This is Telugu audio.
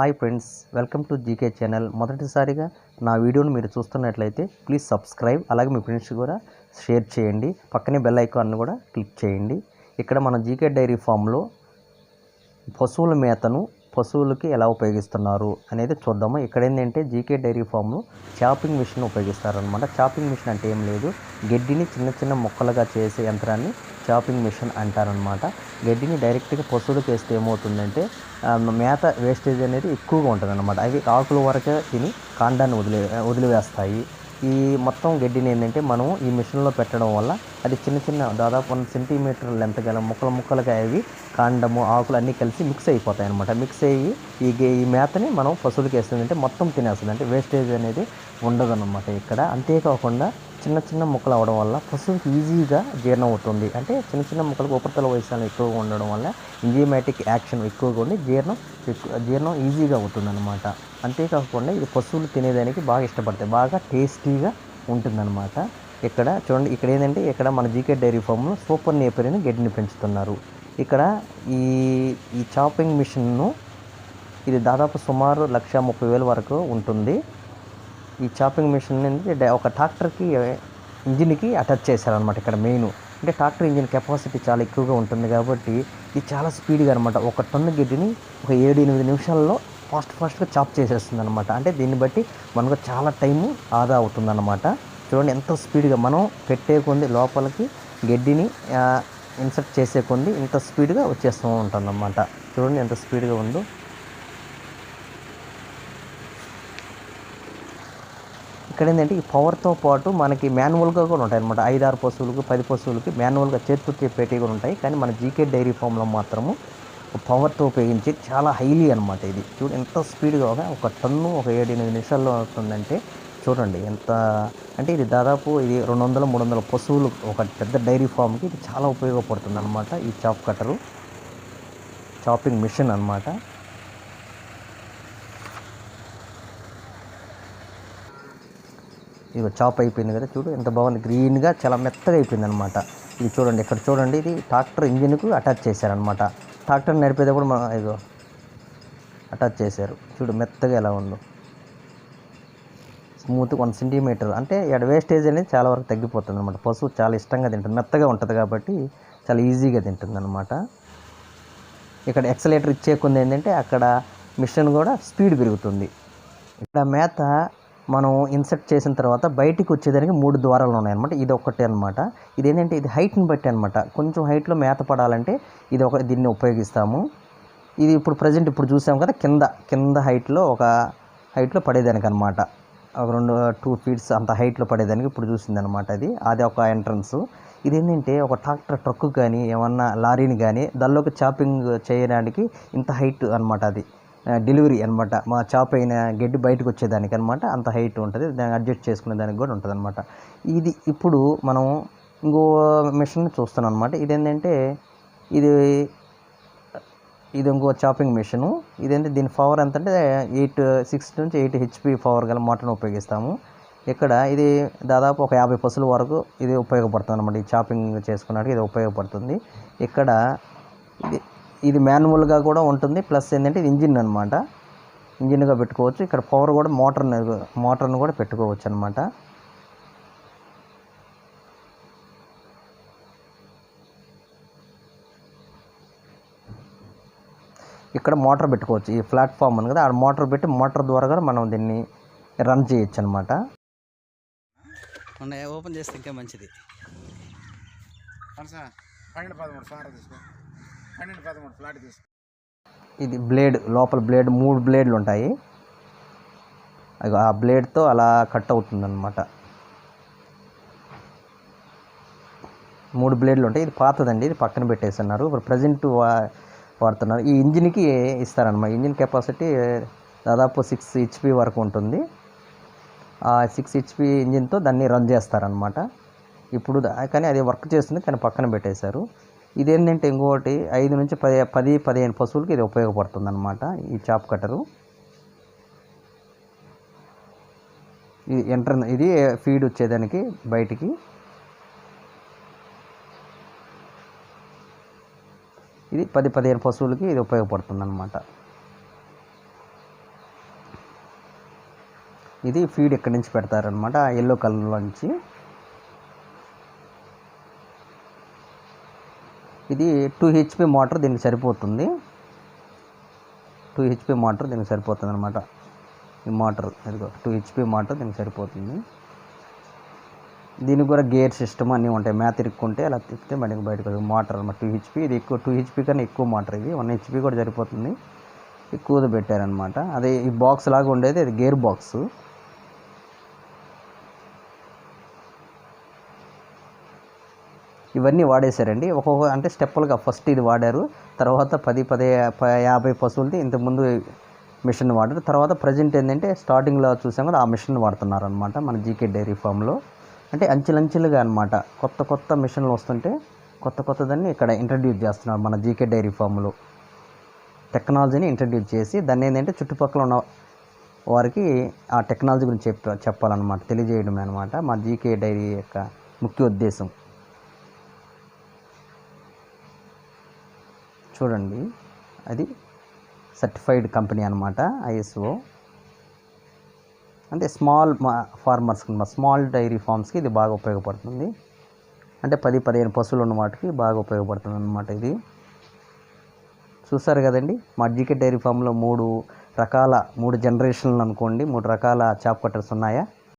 Hi friends welcome to GK channel. మొదటిసారిగా నా వీడియోను మీరు చూస్తున్నట్లయితే ప్లీజ్ సబ్స్క్రైబ్ అలాగే మీ ఫ్రెండ్స్ కూడా షేర్ చేయండి. పక్కనే బెల్ ఐకాన్ కూడా క్లిక్ చేయండి. ఇక్కడ మన జీకే డైరీ ఫామ్లో పశువుల మేతను పశువులకి ఎలా ఉపయోగిస్తున్నారు అనేది చూద్దాము. ఇక్కడ ఏంటంటే జీకే డైరీ ఫామ్లో చాపింగ్ మిషన్ ఉపయోగిస్తారనమాట చాపింగ్ మిషన్ అంటే ఏం లేదు. గడ్డిని చిన్న చిన్న ముక్కలుగా చేసే యంత్రాన్ని చాపింగ్ మిషన్ అంటారనమాట గడ్డిని డైరెక్ట్గా పశువులకు వేస్తే ఏమవుతుందంటే మేత వేస్టేజ్ అనేది ఎక్కువగా ఉంటుంది అనమాట అవి ఆకుల వరకే తిని కాండాన్ని వదిలే వదిలివేస్తాయి. ఈ మొత్తం గడ్డిని ఏంటంటే మనం ఈ మిషన్లో పెట్టడం వల్ల అది చిన్న చిన్న దాదాపు వన్ సెంటీమీటర్ లెంత్ గల ముక్కలు ముక్కలుగా అవి కాండము ఆకులు అన్నీ కలిసి మిక్స్ అయిపోతాయి అనమాట మిక్స్ అయ్యి ఈ ఈ మేతని మనం పశువులకి వేస్తుందంటే మొత్తం తినేస్తుంది అంటే వేస్టేజ్ అనేది ఉండదన్నమాట ఇక్కడ. అంతేకాకుండా చిన్న చిన్న ముక్కలు అవడం వల్ల పశువుకి ఈజీగా జీర్ణం అవుతుంది. అంటే చిన్న చిన్న ముక్కలకు ఉపరితల వయసాలు ఎక్కువగా ఉండడం వల్ల ఎంజిమాటిక్ యాక్షన్ ఎక్కువగా ఉండి జీర్ణం ఎక్కువ జీర్ణం ఈజీగా అవుతుందన్నమాట. అంతేకాకుండా ఇది పశువులు తినేదానికి బాగా ఇష్టపడతాయి. బాగా టేస్టీగా ఉంటుందన్నమాట. ఇక్కడ చూడండి ఇక్కడ ఏంటంటే ఇక్కడ మన జీకే డైరీ ఫామ్లో సూపర్ నేపరిని గడ్డిని పెంచుతున్నారు. ఇక్కడ ఈ ఈ చాపింగ్ మిషన్ను ఇది దాదాపు సుమారు లక్ష ముప్పై వేల వరకు ఉంటుంది. ఈ చాపింగ్ మిషన్ అనేది ఒక ట్రాక్టర్కి ఇంజిన్కి అటాచ్ చేశారనమాట ఇక్కడ మెయిన్. అంటే ట్రాక్టర్ ఇంజిన్ కెపాసిటీ చాలా ఎక్కువగా ఉంటుంది కాబట్టి ఇది చాలా స్పీడ్గా అనమాట ఒక టన్ను గడ్డిని ఒక ఏడు ఎనిమిది నిమిషాల్లో ఫాస్ట్ ఫాస్ట్గా చాప్ చేసేస్తుంది అనమాట అంటే దీన్ని బట్టి మనకు చాలా టైము ఆదా అవుతుందన్నమాట. చూడండి ఎంత స్పీడ్గా మనం పెట్టే కొంది లోపలికి గడ్డిని ఇన్సర్ట్ చేసే కొంది ఇంత స్పీడ్గా వచ్చేస్తూ ఉంటుందన్నమాట. చూడండి ఎంత స్పీడ్గా ఉందో. ఇక్కడ ఏంటంటే ఈ పవర్తో పాటు మనకి మాన్యువల్గా కూడా ఉంటాయి అనమాట ఐదారు పశువులకు పది పశువులకి మాన్యువల్గా చేతితో చెప్పేటివి కూడా ఉంటాయి. కానీ మన జీకే డైరీ ఫామ్లో మాత్రము పవర్తో ఉపయోగించి చాలా హైలీ అనమాట ఇది. చూడు ఎంత స్పీడ్గా ఒక ఒక టన్ను ఒక ఏడు ఎనిమిది నిమిషాల్లో అవుతుందంటే చూడండి ఎంత అంటే ఇది దాదాపు ఇది రెండు వందల మూడు వందల పశువులు ఒక పెద్ద డైరీ ఫామ్కి ఇది చాలా ఉపయోగపడుతుంది అనమాట ఈ చాప్ కట్టరు. చాపింగ్ మిషన్ అనమాట ఇదిగో చాప్ అయిపోయింది కదా చూడు ఎంత బాగుంది. గ్రీన్గా చాలా మెత్తగా అయిపోయింది అనమాట ఇది చూడండి ఇక్కడ చూడండి ఇది ట్రాక్టర్ ఇంజిన్కు అటాచ్ చేశారనమాట ట్రాక్టర్ నడిపేటప్పుడు మనం ఇదో అటాచ్ చేశారు. చూడు మెత్తగా ఎలా ఉందో. స్మూత్ వన్ సెంటీమీటర్ అంటే ఇక్కడ వేస్టేజ్ అనేది చాలా వరకు తగ్గిపోతుంది అనమాట పశువు చాలా ఇష్టంగా తింటుంది. మెత్తగా ఉంటుంది కాబట్టి చాలా ఈజీగా తింటుంది అనమాట ఇక్కడ ఎక్సలేటర్ ఇచ్చే కొంది ఏంటంటే అక్కడ మిషన్ కూడా స్పీడ్ పెరుగుతుంది. ఇక్కడ మేత మనం ఇన్సర్ట్ చేసిన తర్వాత బయటికి వచ్చేదానికి మూడు ద్వారాలు ఉన్నాయన్నమాట. ఇది ఒకటే అనమాట ఇది ఏంటంటే ఇది హైట్ని బట్టి అనమాట కొంచెం హైట్లో మేత పడాలంటే ఇది ఒక దీన్ని ఉపయోగిస్తాము. ఇది ఇప్పుడు ప్రజెంట్ ఇప్పుడు చూసాం కదా కింద కింద హైట్లో ఒక హైట్లో పడేదానికి అనమాట ఒక రెండు టూ ఫీట్స్ అంత హైట్లో పడేదానికి ఇప్పుడు చూసింది అనమాట అది. అది ఒక ఎంట్రన్స్ ఇది ఏంటంటే ఒక ట్రాక్టర్ ట్రక్ కానీ ఏమన్నా లారీని కానీ దానిలోకి చాపింగ్ చేయడానికి ఇంత హైట్ అనమాట అది. డెలివరీ అనమాట మా చాప్ అయిన గడ్డి బయటకు వచ్చేదానికి అనమాట అంత హైట్ ఉంటుంది. దాన్ని అడ్జస్ట్ చేసుకునే దానికి కూడా ఉంటుంది అనమాట ఇది ఇప్పుడు మనం ఇంకో మిషన్ చూస్తున్నాం అనమాట ఇదేంటంటే ఇది ఇది ఇంకో చాపింగ్ మిషను. ఇదేంటి దీని పవర్ ఎంత అంటే ఎయిట్ సిక్స్ నుంచి ఎయిట్ హెచ్పి పవర్ గల మోటార్ని ఉపయోగిస్తాము. ఇక్కడ ఇది దాదాపు ఒక యాభై పసుల వరకు ఇది ఉపయోగపడుతుంది అనమాట ఈ చాపింగ్ చేసుకున్నట్టు ఇది ఉపయోగపడుతుంది. ఇక్కడ ఇది ఇది మాన్యువల్గా కూడా ఉంటుంది. ప్లస్ ఏంటంటే ఇది ఇంజిన్ అనమాట ఇంజిన్గా పెట్టుకోవచ్చు. ఇక్కడ పవర్ కూడా మోటార్ని మోటార్ని కూడా పెట్టుకోవచ్చు అనమాట ఇక్కడ మోటార్ పెట్టుకోవచ్చు. ఈ ప్లాట్ఫామ్ ఉంది కదా. ఆ మోటార్ పెట్టి మోటార్ ద్వారా కూడా మనం దీన్ని రన్ చేయొచ్చు అనమాట ఓపెన్ చేస్తే ఇంకా మంచిది. సార్ పన్నెండు పదమూడు సార్ తీసుకో పన్నెండు పదమూడు ఫ్లాట్ ఇది బ్లేడ్ లోపల బ్లేడ్ మూడు బ్లేడ్లు ఉంటాయి. అగో ఆ బ్లేడ్తో అలా కట్ అవుతుంది అనమాట మూడు బ్లేడ్లు ఉంటాయి. ఇది పాతదండి ఇది పక్కన పెట్టేస్తున్నారు. ఇప్పుడు ప్రజెంట్ వా వాడుతున్నారు. ఈ ఇంజిన్కి ఇస్తారనమాట ఇంజిన్ కెపాసిటీ దాదాపు సిక్స్ హెచ్పి వరకు ఉంటుంది. ఆ సిక్స్ హెచ్పి ఇంజిన్తో దాన్ని రన్ చేస్తారనమాట ఇప్పుడు దా- కానీ అది వర్క్ చేస్తుంది కానీ పక్కన పెట్టేశారు. ఇదేంటంటే ఇంకొకటి ఐదు నుంచి పది పది పదిహేను పశువులకి ఇది ఉపయోగపడుతుంది అనమాట ఈ చాప్ కట్టరు. ఇది ఎంటర్ ఇది ఫీడ్ వచ్చేదానికి బయటికి. ఇది పది పదిహేను పశువులకి ఇది ఉపయోగపడుతుంది అనమాట ఇది ఫీడ్ ఇక్కడి నుంచి పెడతారనమాట ఎల్లో కలర్లో నుంచి. ఇది టూ హెచ్పి మోటార్ దీనికి సరిపోతుంది. టూ హెచ్పి మోటార్ దీనికి సరిపోతుంది అనమాట ఈ మోటార్ ఇదిగో టూ హెచ్పి మోటార్ దీనికి సరిపోతుంది. దీనికి కూడా గేర్ సిస్టమ్ అన్నీ ఉంటాయి. మేత ఇరుక్కుంటే అలా తిప్పితే మనకి బయటకు వస్తుంది. మోటార్ అనమాట టూ హెచ్పి. ఇది ఎక్కువ టూ హెచ్పి కన్నా ఎక్కువ మోటార్ ఇది. వన్ హెచ్పి కూడా సరిపోతుంది. ఎక్కువది పెట్టారనమాట అదే ఈ బాక్స్ లాగా ఉండేది అది గేర్ బాక్స్. ఇవన్నీ వాడేశారండి. ఒక్కొక్క అంటే స్టెప్పులుగా ఫస్ట్ ఇది వాడారు. తర్వాత పది పది యాభై పశువులది ఇంతకుముందు మిషన్ వాడారు. తర్వాత ప్రజెంట్ ఏంటంటే స్టార్టింగ్లో చూసాం కదా ఆ మిషన్ వాడుతున్నారు అనమాట మన జీకే డైరీ ఫామ్లో. అంటే అంచెలంచెలుగా అనమాట కొత్త కొత్త మిషన్లు వస్తుంటే కొత్త కొత్తదాన్ని ఇక్కడ ఇంట్రడ్యూస్ చేస్తున్నారు మన జీకే డైరీ ఫామ్లో. టెక్నాలజీని ఇంట్రడ్యూస్ చేసి దాన్ని ఏంటంటే చుట్టుపక్కల ఉన్న వారికి ఆ టెక్నాలజీ గురించి చెప్ప చెప్పాలన్నమాట తెలియజేయడమే అనమాట మా జీకే డైరీ యొక్క ముఖ్య ఉద్దేశం. చూడండి. అది సర్టిఫైడ్ కంపెనీ అనమాట ఐఎస్ఓ అంటే స్మాల్ మా స్మాల్ డైరీ ఫార్మ్స్కి ఇది బాగా ఉపయోగపడుతుంది. అంటే పది పదిహేను పశువులు ఉన్న వాటికి బాగా ఉపయోగపడుతుంది అనమాట ఇది. చూసారు కదండి మా జీకే డైరీ ఫామ్లో మూడు రకాల మూడు జనరేషన్లు అనుకోండి మూడు రకాల చాప్ కట్టర్స్ ఉన్నాయా?